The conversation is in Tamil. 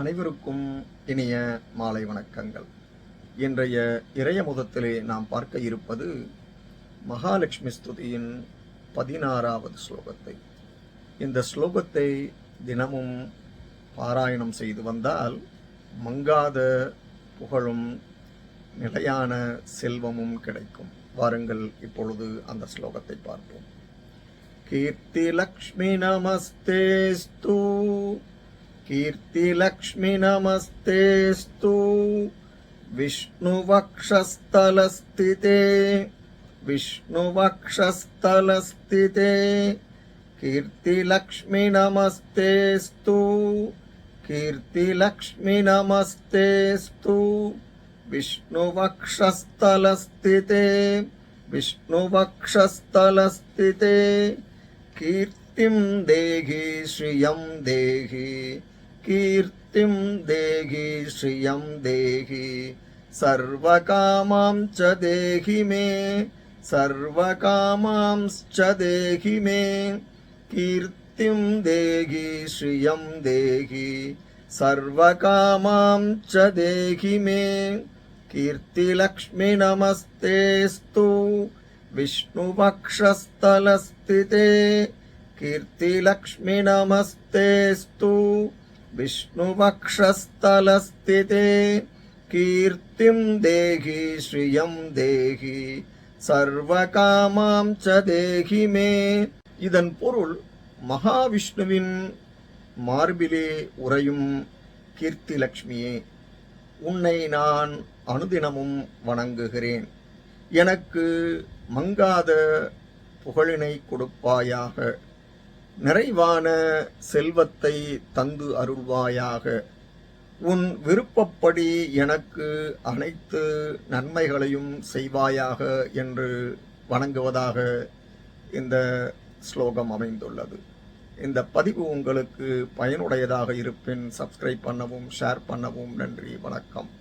அனைவருக்கும் இனிய மாலை வணக்கங்கள். இன்றைய இறைய முதத்திலே நாம் பார்க்க இருப்பது மகாலட்சுமி ஸ்துதியின் பதினாறாவது ஸ்லோகத்தை. இந்த ஸ்லோகத்தை தினமும் பாராயணம் செய்து வந்தால் மங்காத புகழும் நிலையான செல்வமும் கிடைக்கும். வாருங்கள் இப்பொழுது அந்த ஸ்லோகத்தை பார்ப்போம். கீர்த்தி லக்ஷ்மி நமஸ்தேஸ்து కీర్తిలక్ష్మి నమస్తేస్తు విష్ణువక్షస్థలస్థితే విష్ణువక్షస్థలస్థితే కీర్తిలక్ష్మి నమస్తేస్తు కీర్తిలక్ష్మి నమస్తేస్తు విష్ణువక్షస్థలస్థితే విష్ణువక్షస్థలస్థితే కీర్తిం దేహి శ్రియం దేహి. कीर्तिं देहि श्रियं देहि सर्वकामां च देहि मे सर्वकामांश्च देहि मे कीर्तिं देहि श्रियं देहि सर्वकामां च देहि मे कीर्तिलक्ष्मि नमस्तेस्तु विष्णुपक्षस्थलस्थिते कीर्तिलक्ष्मि नमस्तेस्तु विष्णुपक्षस्थलस्थिते कीर्तिं देहि श्रियं देहि சர்வகாமாம் ச தேகி மே இதன் பொருள் மகாவிஷ்ணுவின் மார்பிலே உறையும் கீர்த்திலக்ஷ்மியே உன்னை நான் அனுதினமும் வணங்குகிறேன் எனக்கு மங்காத புகழினை கொடுப்பாயாக நிறைவான செல்வத்தை தந்து அருள்வாயாக. உன் விருப்பப்படி எனக்கு அனைத்து நன்மைகளையும் செய்வாயாக என்று வணங்குவதாக இந்த ஸ்லோகம் அமைந்துள்ளது. இந்த பதிவு உங்களுக்கு பயனுடையதாக இருப்பின் சப்ஸ்கிரைப் பண்ணவும் ஷேர் பண்ணவும் நன்றி வணக்கம்.